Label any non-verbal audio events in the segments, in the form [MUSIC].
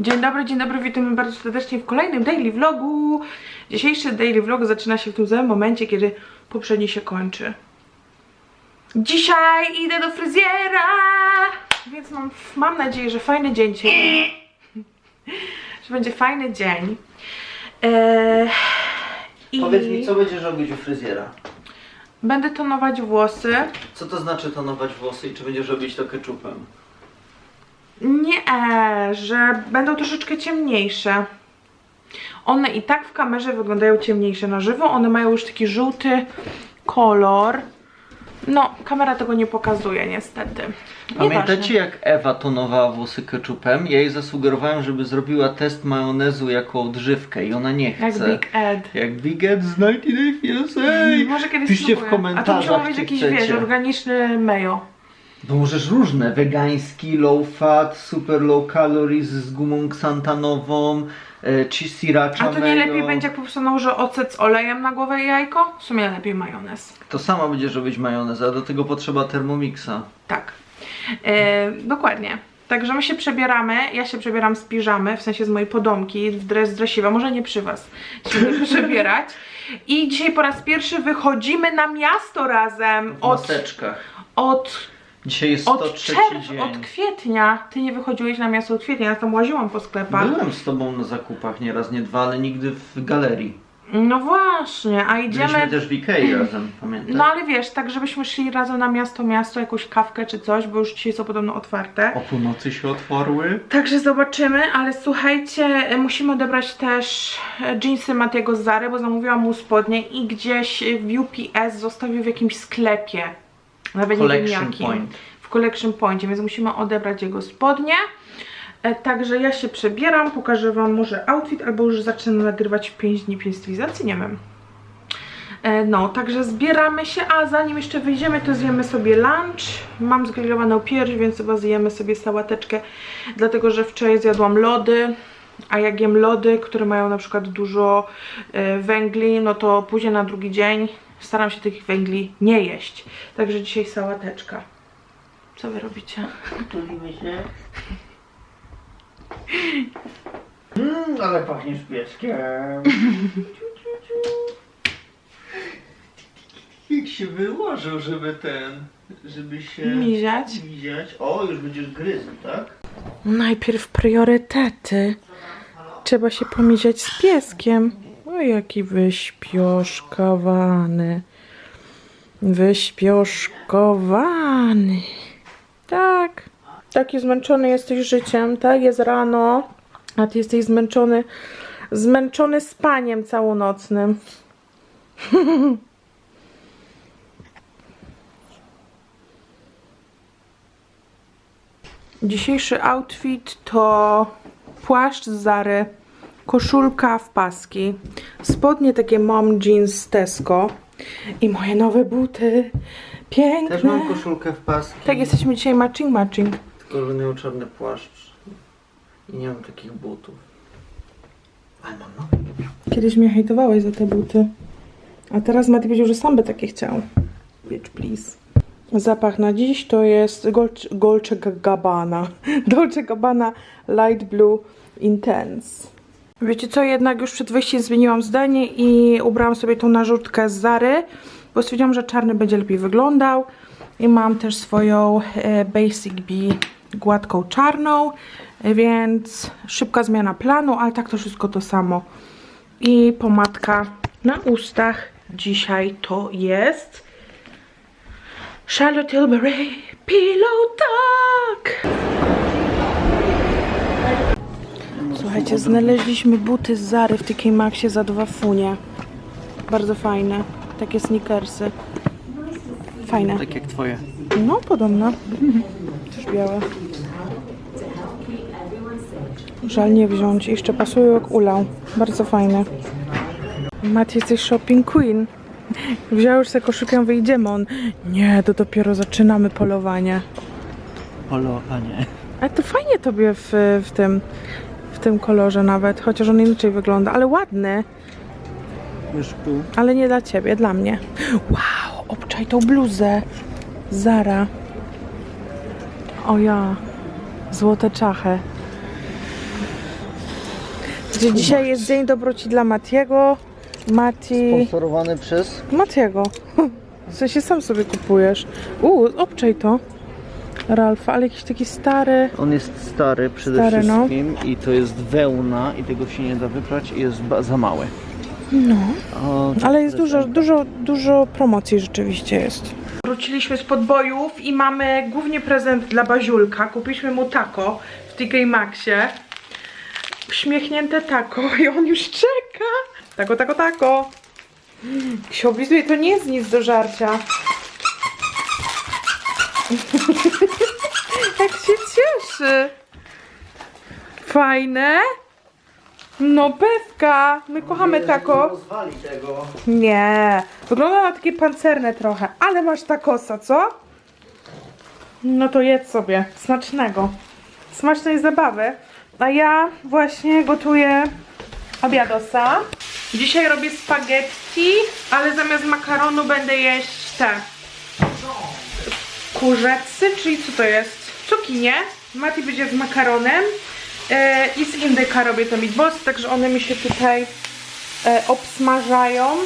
Dzień dobry, dzień dobry, witamy bardzo serdecznie w kolejnym daily vlogu. Dzisiejszy daily vlog zaczyna się w tym samym momencie, kiedy poprzedni się kończy. Dzisiaj idę do fryzjera, więc mam, mam nadzieję, że fajny dzień dzisiaj. [CLEARS THROAT] że będzie fajny dzień. Eee, i Powiedz mi, co będziesz robić u fryzjera? Będę tonować włosy. Co to znaczy tonować włosy i czy będziesz robić to ketchupem? Nie, że będą troszeczkę ciemniejsze. One i tak w kamerze wyglądają ciemniejsze na żywo. One mają już taki żółty kolor. No, kamera tego nie pokazuje niestety. Pamiętacie jak Ewa tonowała włosy ketchupem? Ja jej zasugerowałem, żeby zrobiła test majonezu jako odżywkę i ona nie chce. Jak Big Ed. Jak Big Ed z 99 USA. Może kiedyś Piszcie w komentarzach, A to być czy jakiś, wiesz, organiczny mayo. No możesz różne, wegański, low fat, super low calories z gumą ksantanową, e, czy sriracha A to nie mayo. lepiej będzie, jak po prostu nałożę ocet z olejem na głowę i jajko? W sumie lepiej majonez. To sama będziesz robić majonez, a do tego potrzeba Thermomixa. Tak. E, dokładnie. Także my się przebieramy, ja się przebieram z piżamy, w sensie z mojej podomki, w dres dresiwa, może nie przy was się będę [LAUGHS] przebierać. I dzisiaj po raz pierwszy wychodzimy na miasto razem W od, maseczkach. od, Dzisiaj jest od 103 czerw, dzień. od kwietnia. Ty nie wychodziłeś na miasto od kwietnia, ja tam łaziłam po sklepach. Byłem z tobą na zakupach nieraz, nie dwa, ale nigdy w galerii. No właśnie, a Byliśmy idziemy... też w Ikei [CLEARS THROAT] razem, pamiętaj? No ale wiesz, tak żebyśmy szli razem na miasto, miasto, jakąś kawkę czy coś, bo już dzisiaj są podobno otwarte. O północy się otwarły. Także zobaczymy, ale słuchajcie, e, musimy odebrać też e, jeansy Matiego z Zary, bo zamówiłam mu spodnie i gdzieś w UPS zostawił w jakimś sklepie. Nawet nie wiem jakim. Point. W Collection Pointie, więc musimy odebrać jego spodnie. E, Także ja się przebieram, pokażę wam może outfit, albo już zacznę nagrywać 5 dni 5 stylizacji, nie wiem. E, No, także zbieramy się, a zanim jeszcze wyjdziemy, to zjemy sobie lunch. Mam zgrillowaną pierś, więc chyba zjemy sobie sałateczkę, dlatego że wczoraj zjadłam lody, a jak jem lody, które mają na przykład dużo e, węgli, no to później na drugi dzień staram się tych węgli nie jeść. Także dzisiaj sałateczka. Co wy robicie? Tulimy się. Mmm, ale pachniesz pieskiem. Jak się wyłożył, żeby ten, żeby się... Miziać? Miziać. O, już będziesz gryzł, tak? Najpierw priorytety. Trzeba się pomiziać z pieskiem. O, jaki wyśpioszkowany. Wyśpioszkowany. Tak. Taki zmęczony jesteś życiem, tak? Jest rano, a ty jesteś zmęczony, zmęczony spaniem całonocnym. [LAUGHS] Dzisiejszy outfit to płaszcz z Zary, koszulka w paski, spodnie takie mom jeans z Tesco i moje nowe buty. Piękne. Też mam koszulkę w paski. Tak, jesteśmy dzisiaj matching matching. Tylko, że miał czarny płaszcz. I nie mam takich butów. Ale mam nowe. Kiedyś mnie hejtowałeś za te buty. A teraz Mati powiedział, że sam by takie chciał. Bitch, please. Zapach na dziś to jest Dolce Gabbana. [LAUGHS] Dolce Gabbana Light Blue Intense. Wiecie co, jednak już przed wyjściem zmieniłam zdanie i ubrałam sobie tą narzutkę z Zary, bo stwierdziłam, że czarny będzie lepiej wyglądał. I mam też swoją e, Basic Bee gładką czarną, więc szybka zmiana planu, ale tak to wszystko to samo. I pomadka na ustach dzisiaj to jest Charlotte Tilbury Pillow Talk. Słuchajcie, znaleźliśmy buty z Zary w TK Maxie za dwa funie. Bardzo fajne. Takie sneakersy. Fajne. Tak jak twoje. No, podobno. Też białe. Żal nie wziąć. Jeszcze pasują jak ulał. Bardzo fajne. Macie jesteś shopping queen. Wziął już sobie koszulkę, wyjdziemy. On, nie, to dopiero zaczynamy polowanie. Polowanie. Ale to fajnie tobie w, w tym w tym kolorze nawet, chociaż on inaczej wygląda, ale ładny, tu. ale nie dla ciebie, dla mnie. Wow, obczaj tą bluzę. Zara. O ja. Złote czachy. Gdzie dzisiaj jest dzień dobroci dla Matiego. Mati... Sponsorowany przez... Matiego. [LAUGHS] W sensie sam sobie kupujesz. Uuu, obczaj to. Ralfa, ale jakiś taki stary. On jest stary przede Stary, no. wszystkim i to jest wełna i tego się nie da wyprać i jest za małe. No. O, Ale jest dużo, dużo, dużo promocji rzeczywiście jest. Wróciliśmy z podbojów i mamy głównie prezent dla Baziulka. Kupiliśmy mu taco w TK Maxie. Uśmiechnięte taco [LAUGHS] i on już czeka. Taco, taco, taco. Jak się oblizuje, to nie jest nic do żarcia. [LAUGHS] Jak się cieszy. Fajne. No pewka. My kochamy. Rozwali tego. Nie, wygląda na takie pancerne trochę, ale masz takosa, co? No to jedz sobie, smacznego. Smacznej zabawy. A ja właśnie gotuję obiadosa. Dzisiaj robię spaghetti, ale zamiast makaronu będę jeść te kurzecy, czyli co to jest? Cukinie. Mati będzie z makaronem e, i z indyka robię te meatballs, także one mi się tutaj e, obsmażają.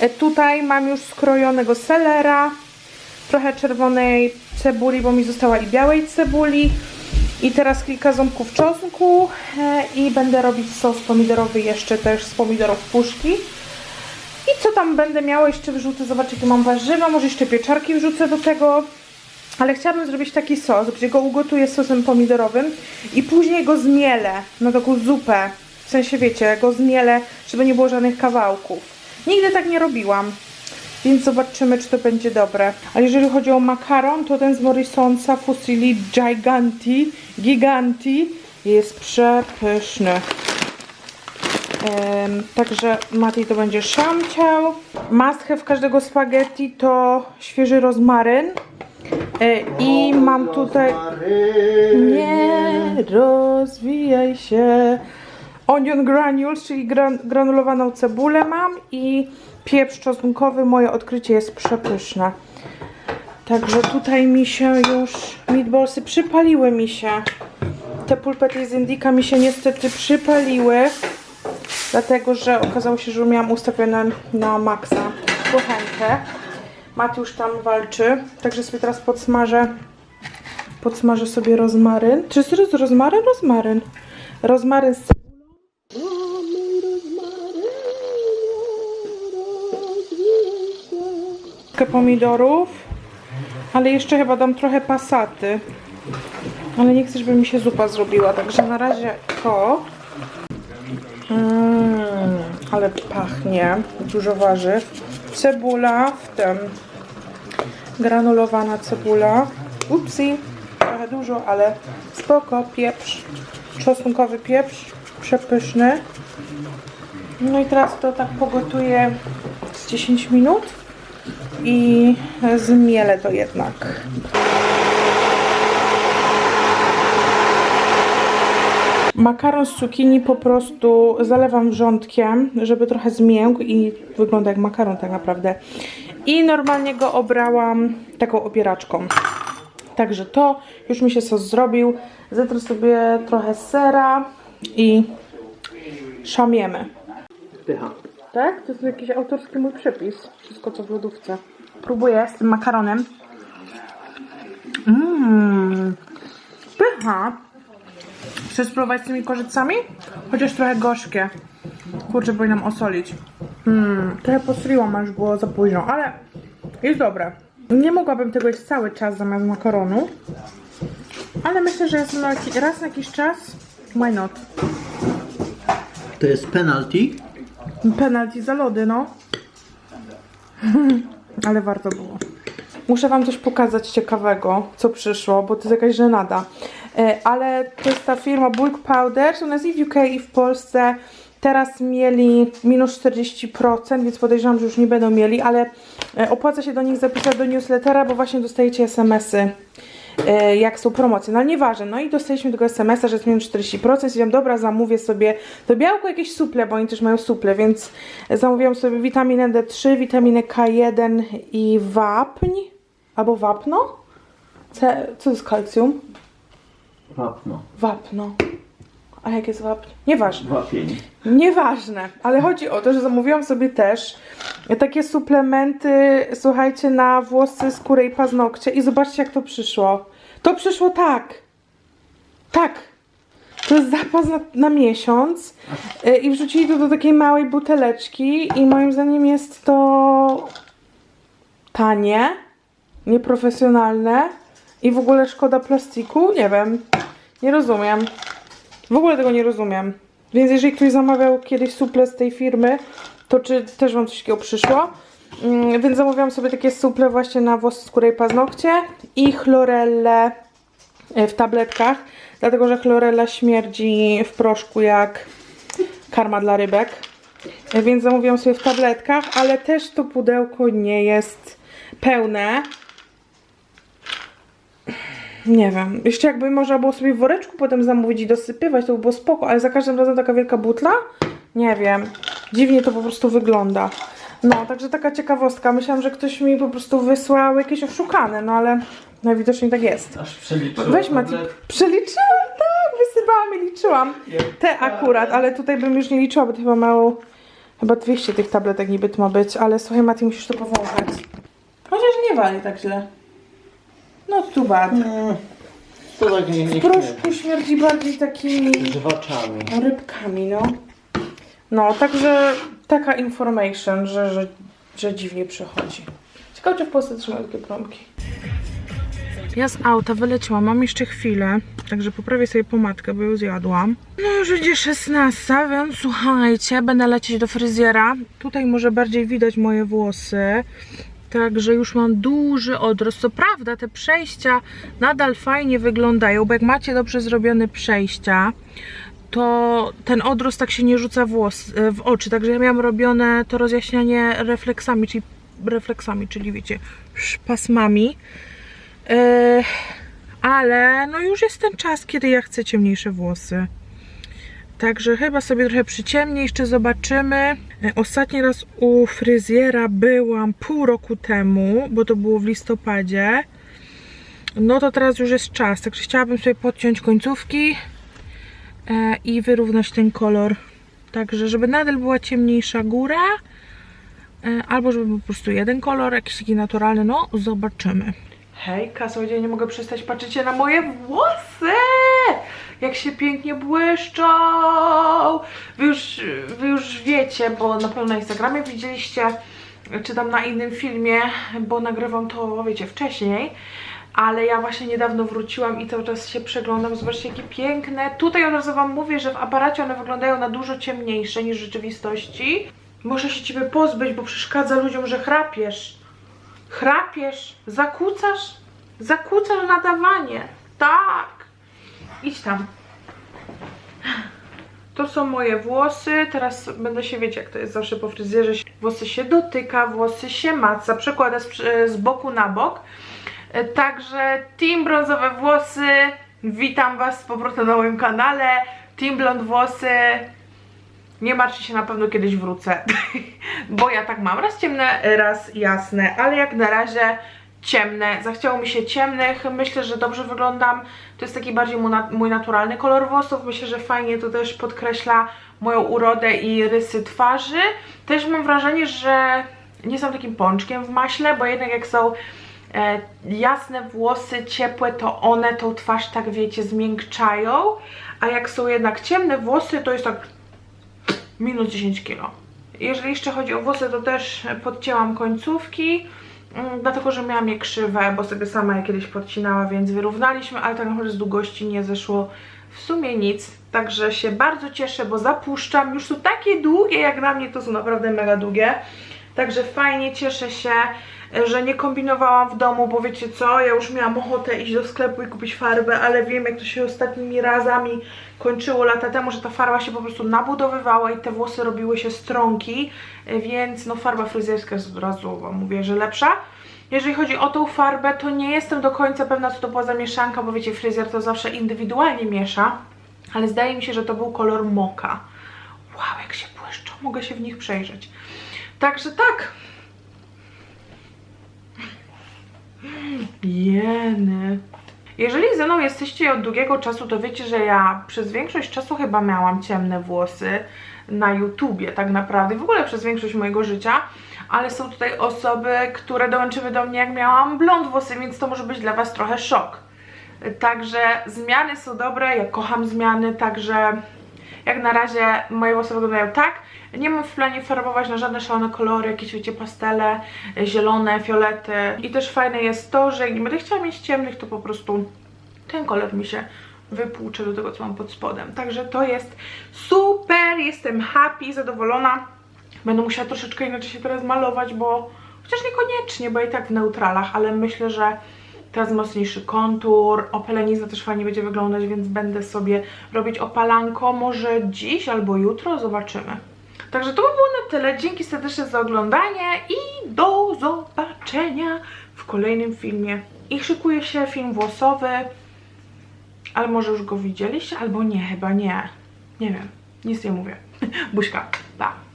E, tutaj mam już skrojonego selera, trochę czerwonej cebuli, bo mi została i białej cebuli. I teraz kilka ząbków czosnku i będę robić sos pomidorowy jeszcze też z pomidorów puszki. I co tam będę miała jeszcze wrzucę, zobaczcie jakie mam warzywa, może jeszcze pieczarki wrzucę do tego. Ale chciałabym zrobić taki sos, gdzie go ugotuję sosem pomidorowym i później go zmielę na taką zupę. W sensie wiecie, go zmielę, żeby nie było żadnych kawałków. Nigdy tak nie robiłam. Więc zobaczymy, czy to będzie dobre. A jeżeli chodzi o makaron, to ten z Morrisonsa Fusilli Giganti, Giganti jest przepyszny. Em, także Mati to będzie szamciał. Must have każdego spaghetti to świeży rozmaryn. E, I mam tutaj... Nie rozwijaj się. Onion granules, czyli gran, granulowaną cebulę mam i pieprz czosnkowy. Moje odkrycie jest przepyszne. Także tutaj mi się już meatballsy przypaliły mi się. Te pulpety z Indika mi się niestety przypaliły. Dlatego, że okazało się, że miałam ustawione na maksa kuchenkę. Matiusz tam walczy, także sobie teraz podsmażę podsmażę sobie rozmaryn. Czy jest rozmaryn? Rozmaryn. Rozmaryn z pomidorów, ale jeszcze chyba dam trochę pasaty. Ale nie chcę, żeby mi się zupa zrobiła, także na razie to. Mm, ale pachnie. Dużo warzyw. Cebula, w tym granulowana cebula. Upsi, trochę dużo, ale spoko. Pieprz, czosnkowy pieprz, przepyszny. No i teraz to tak pogotuję z 10 minut i zmielę to jednak. Makaron z cukinii po prostu zalewam wrzątkiem, żeby trochę zmiękł i wygląda jak makaron tak naprawdę. I normalnie go obrałam taką opieraczką. Także to już mi się sos zrobił. Zetrę sobie trochę sera i szamiemy. Pycha. Tak? To jest jakiś autorski mój przepis. Wszystko co w lodówce. Próbuję z tym makaronem. Mmm. Pycha. Chcesz spróbować z tymi korzycami? Chociaż trochę gorzkie. Kurczę, powinnam osolić. Hmm, trochę posoliłam, a już było za późno, ale jest dobre. Nie mogłabym tego jeść cały czas zamiast makaronu. Ale myślę, że raz na jakiś czas. Why not? To jest penalty. Penalty za lody, no. [LAUGHS] Ale warto było. Muszę wam coś pokazać ciekawego, co przyszło, bo to jest jakaś żenada. E, Ale to jest ta firma Bulk Powder, ona jest i w UK i w Polsce. Teraz mieli minus 40%, więc podejrzewam, że już nie będą mieli, ale e, opłaca się do nich zapisać do newslettera, bo właśnie dostajecie SMS-y e, jak są promocje, no ale nieważne, no i dostaliśmy tego SMS-a, że jest minus 40%, stwierdziłam, dobra, zamówię sobie to białko, jakieś suple, bo oni też mają suple, więc zamówiłam sobie witaminę D3, witaminę K1 i wapń, albo wapno? C, co to jest kalcium? Wapno. Wapno. A jak jest wapń? Nieważne. Wapień. Nieważne, ale chodzi o to, że zamówiłam sobie też takie suplementy, słuchajcie, na włosy, skórę i paznokcie i zobaczcie jak to przyszło. To przyszło tak. Tak. To jest zapas na, na miesiąc y, i wrzucili to do takiej małej buteleczki i moim zdaniem jest to tanie, nieprofesjonalne i w ogóle szkoda plastiku. Nie wiem, nie rozumiem. W ogóle tego nie rozumiem. Więc jeżeli ktoś zamawiał kiedyś suple z tej firmy, to czy też wam coś takiego przyszło? Mm, więc zamówiłam sobie takie suple właśnie na włosy, skórę i paznokcie i chlorellę e, w tabletkach, dlatego że chlorella śmierdzi w proszku jak karma dla rybek. E, Więc zamówiłam sobie w tabletkach, ale też to pudełko nie jest pełne. Nie wiem. Jeszcze jakby można było sobie w woreczku potem zamówić i dosypywać, to by było spoko, ale za każdym razem taka wielka butla? Nie wiem. Dziwnie to po prostu wygląda. No, także taka ciekawostka. Myślałam, że ktoś mi po prostu wysłał jakieś oszukane, no ale najwidoczniej tak jest. Aż przeliczyłem. Weź Mati, przeliczyłam, tak, wysypałam i liczyłam. Te akurat, ale tutaj bym już nie liczyła, bo to chyba mało, chyba 200 tych tabletek niby to ma być, ale słuchaj Mati, musisz to powąchać. Chociaż nie wali tak źle. No too bad. Mm, To tak nie, nie W proszku śmierdzi bardziej takimi Drwaczami. rybkami, no. No, także taka information, że, że, że dziwnie przychodzi. Ciekawe, czy w Polsce trzymają takie promki. Ja z auta wyleciałam, mam jeszcze chwilę, także poprawię sobie pomadkę, bo ją zjadłam. No już będzie 16, więc słuchajcie, będę lecieć do fryzjera. Tutaj może bardziej widać moje włosy. Także już mam duży odrost. Co prawda te przejścia nadal fajnie wyglądają, bo jak macie dobrze zrobione przejścia, to ten odrost tak się nie rzuca włos, w oczy. Także ja miałam robione to rozjaśnianie refleksami, czyli refleksami, czyli wiecie, pasmami. Yy, ale no już jest ten czas, kiedy ja chcę ciemniejsze włosy. Także chyba sobie trochę przyciemnię, jeszcze zobaczymy. E, Ostatni raz u fryzjera byłam pół roku temu, bo to było w listopadzie. No to teraz już jest czas, także chciałabym sobie podciąć końcówki e, i wyrównać ten kolor. Także, żeby nadal była ciemniejsza góra, e, albo żeby był po prostu jeden kolor, jakiś taki naturalny, no zobaczymy. Hejka, słuchajcie, nie mogę przestać patrzeć na moje włosy! Jak się pięknie błyszczą! Wy już, wy już wiecie, bo na pewno na Instagramie widzieliście, czy tam na innym filmie, bo nagrywam to, wiecie, wcześniej. Ale ja właśnie niedawno wróciłam i cały czas się przeglądam. Zobaczcie, jakie piękne. Tutaj od razu Wam mówię, że w aparacie one wyglądają na dużo ciemniejsze niż w rzeczywistości. Muszę się Ciebie pozbyć, bo przeszkadza ludziom, że chrapiesz. Chrapiesz, zakłócasz, zakłócasz nadawanie. Tak. Idź tam. To są moje włosy. Teraz będę się, wiecie, jak to jest zawsze po fryzjerze. Włosy się dotyka, włosy się maca, przekłada z, z boku na bok. E, Także Team Brązowe Włosy, witam Was z powrotem na moim kanale. Team Blond Włosy, nie martwcie się, na pewno kiedyś wrócę, [LAUGHS] bo ja tak mam, raz ciemne, raz jasne, ale jak na razie ciemne, zachciało mi się ciemnych, myślę, że dobrze wyglądam, to jest taki bardziej mój, nat- mój naturalny kolor włosów, myślę, że fajnie to też podkreśla moją urodę i rysy twarzy, też mam wrażenie, że nie są takim pączkiem w maśle, bo jednak jak są e, jasne włosy, ciepłe, to one tą twarz tak wiecie zmiękczają, a jak są jednak ciemne włosy, to jest tak minus 10 kg. Jeżeli jeszcze chodzi o włosy, to też podcięłam końcówki, dlatego że miałam je krzywe, bo sobie sama je kiedyś podcinała, więc wyrównaliśmy, ale tak naprawdę z długości nie zeszło w sumie nic. Także się bardzo cieszę, bo zapuszczam. Już są takie długie, jak na mnie to są naprawdę mega długie. Także fajnie, cieszę się, że nie kombinowałam w domu, bo wiecie co, ja już miałam ochotę iść do sklepu i kupić farbę, ale wiem jak to się ostatnimi razami kończyło lata temu, że ta farba się po prostu nabudowywała i te włosy robiły się strąki, więc no farba fryzjerska jest od razu wam mówię, że lepsza. Jeżeli chodzi o tą farbę, to nie jestem do końca pewna, co to była za mieszanka, bo wiecie, fryzjer to zawsze indywidualnie miesza, ale zdaje mi się, że to był kolor moka. Wow, jak się błyszczą, mogę się w nich przejrzeć. Także tak. Jeny. Jeżeli ze mną jesteście od długiego czasu, to wiecie, że ja przez większość czasu chyba miałam ciemne włosy na YouTubie tak naprawdę, w ogóle przez większość mojego życia, ale są tutaj osoby, które dołączyły do mnie jak miałam blond włosy, więc to może być dla Was trochę szok. Także zmiany są dobre, ja kocham zmiany, także jak na razie moje włosy wyglądają tak. Nie mam w planie farbować na żadne szalone kolory, jakieś wiecie pastele, zielone, fiolety. I też fajne jest to, że jak nie będę chciała mieć ciemnych, to po prostu ten kolor mi się wypłucze do tego, co mam pod spodem. Także to jest super, jestem happy, zadowolona. Będę musiała troszeczkę inaczej się teraz malować, bo chociaż niekoniecznie, bo i tak w neutralach, ale myślę, że teraz mocniejszy kontur, opalenizna też fajnie będzie wyglądać, więc będę sobie robić opalanko może dziś albo jutro, zobaczymy. Także to by było na tyle. Dzięki serdecznie za oglądanie i do zobaczenia w kolejnym filmie. I szykuje się film włosowy, ale może już go widzieliście, albo nie, chyba nie. Nie wiem, nic nie mówię. [LAUGHS] Buźka, pa.